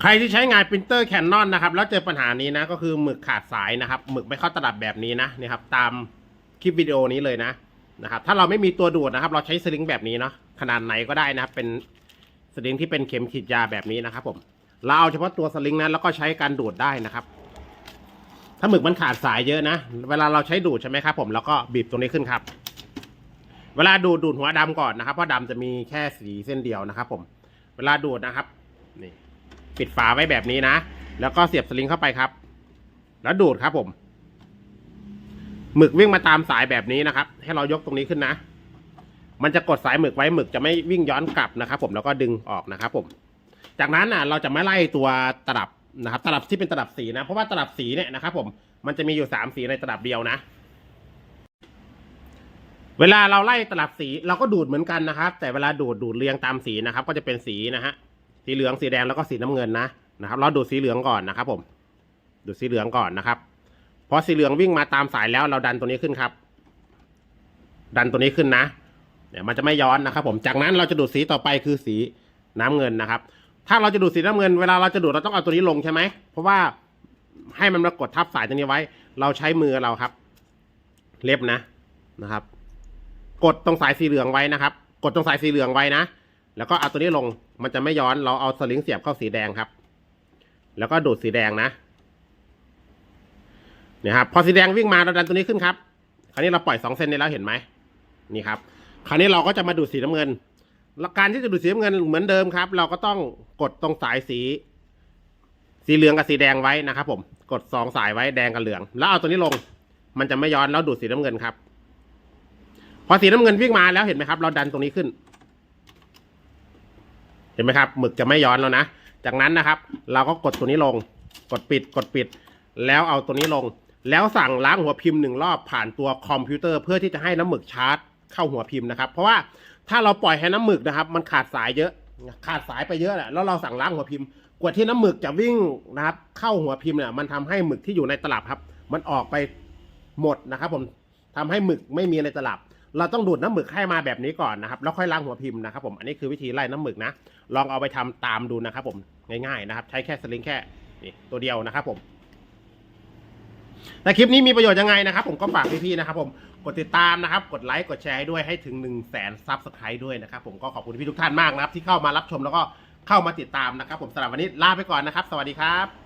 ใครที่ใช้งานปรินเตอร์แคนนอนนะครับ แล้วเจอปัญหานี้นะ ก็คือหมึกขาดสายนะครับ หมึกไม่เข้าตลับแบบนี้นะนี่ครับ ตามคลิปวิดีโอนี้เลยนะนะครับ ถ้าเราไม่มีตัวดูดนะครับ เราใช้สลิงแบบนี้เนาะขนาดไหนก็ได้นะครับ เป็นสลิงที่เป็นเข็มฉีดยาแบบนี้นะครับ ผม เราเอาเฉพาะตัวสลิงนั้นแล้วก็ใช้การดูดได้นะครับ ถ้าหมึกมันขาดสายเยอะนะ เวลาเราใช้ดูดใช่ไหมครับ ผมแล้วก็บีบตรงนี้ขึ้นครับ เวลาดูดดูดหัวดำก่อนนะครับ เพราะดำจะมีแค่สีเส้นเดียวนะครับ ผม เวลาดูดนะครับ นี่ ปิดฝาไว้แบบนี้นะ แล้วก็เสียบสลิงเข้าไปครับ แล้วดูดครับผม หมึกวิ่งมาตามสายแบบนี้นะครับ ให้เรายกตรงนี้ขึ้นนะ มันจะกดสายหมึกไว้หมึกจะไม่วิ่งย้อนกลับนะครับ ผมแล้วก็ดึงออกนะครับ ผม จากนั้นน่ะ เราจะไม่ไล่ตัวตลับนะครับ ตลับที่เป็นตลับสีนะ เพราะว่าตลับสีเนี่ยนะครับ ผม มันจะมีอยู่สามสีในตลับเดียวนะเวลาเราไล่ตลับสีเราก็ดูดเหมือนกันนะครับ แต่เวลาดูดดูดเรียงตามสีนะครับ ก็จะเป็นสีนะฮะ สีเหลืองสีแดงแล้วก็สีน้ำเงินนะนะครับ เราดูดสีเหลืองก่อนนะครับผมดูดสีเหลืองก่อนนะครับพอสีเหลืองวิ่งมาตามสายแล้วเราดันตัวนี้ขึ้นครับ ดันตัวนี้ขึ้นนะเนี่ยมันจะไม่ย้อนนะครับ ผมจากนั้นเราจะดูดสีต่อไปคือสีน้ำเงินนะครับ ถ้าเราจะดูดสีน้ำเงินเวลาเราจะดูดเราต้องเอาตัวนี้ลงใช่ไหมเพราะว่าให้มันมากดทับสายตัวนี้ไว้ เราใช้มือเราครับ เล็บนะนะครับ กดตรงสายสีเหลืองไว้นะครับ กดตรงสายสีเหลืองไว้นะ แล้วก็เอาตัวนี้ลงมันจะไม่ย้อนเราเอาสลิงเสียบเข้าสีแดงครับ แล้วก็ดูดสีแดงนะเนี่ยครับพอสีแดงวิ่งมาเราดันตัวนี้ขึ้นครับคราวนี้เราปล่อยสองเส้นนี้แล้วเห็นไหมนี่ครับ คราวนี้เราก็จะมาดูดสีน้ำเงินแล้วการที่จะดูดสีน้ำเงินเหมือนเดิมครับ เราก็ต้องกดตรงสายสี สีเหลืองกับสีแดงไว้นะครับผมกดสองสายไว้แดงกับเหลือง แล้วเอาตัวนี้ลง มันจะไม่ย้อนแล้วดูดสีน้ำเงินครับ พอสีน้ำเงินวิ่งมาแล้วเห็นไหมครับ เราดันตรงนี้ขึ้น เห็นไหมครับหมึกจะไม่ย้อนแล้วนะ จากนั้นนะครับ เราก็กดตัวนี้ลง กดปิด กดปิด แล้วเอาตัวนี้ลง แล้วสั่งล้างหัวพิมพ์หนึ่งรอบผ่านตัวคอมพิวเตอร์เพื่อที่จะให้น้ำหมึกชาร์จเข้าหัวพิมพ์นะครับ เพราะว่าถ้าเราปล่อยให้น้ำหมึกนะครับ มันขาดสายเยอะ ขาดสายไปเยอะแหละแล้วเราสั่งล้างหัวพิมพ์กว่าที่น้ำหมึกจะวิ่งนะครับ เข้าหัวพิมพ์เนี่ยมันทำให้หมึกที่อยู่ในตลับครับ มันออกไปหมดนะครับ ผมทำให้หมึกไม่มีในตลับ เราต้องดูดน้ำหมึกให้มาแบบนี้ก่อนนะครับแล้วค่อยล้างหัวพิมพ์นะครับผมอันนี้คือวิธีไล่น้ำหมึกนะ ลองเอาไปทำตามดูนะครับผมง่ายๆนะครับ ใช้แค่สลิงแค่นี่ตัวเดียวนะครับผมแต่คลิปนี้มีประโยชน์ยังไงนะครับ ผมก็ฝากพี่ๆนะครับ ผมกดติดตามนะครับ กดไลค์กดแชร์ให้ด้วยให้ถึง1นึ่งแสนซับสไครต์ด้วยนะครับ ผมก็ขอบคุณพี่ทุกท่านมากนะครับ ที่เข้ามารับชมแล้วก็เข้ามาติดตามนะครับ ผมสำหรับวันนี้ลาไปก่อนนะครับ สวัสดีครับ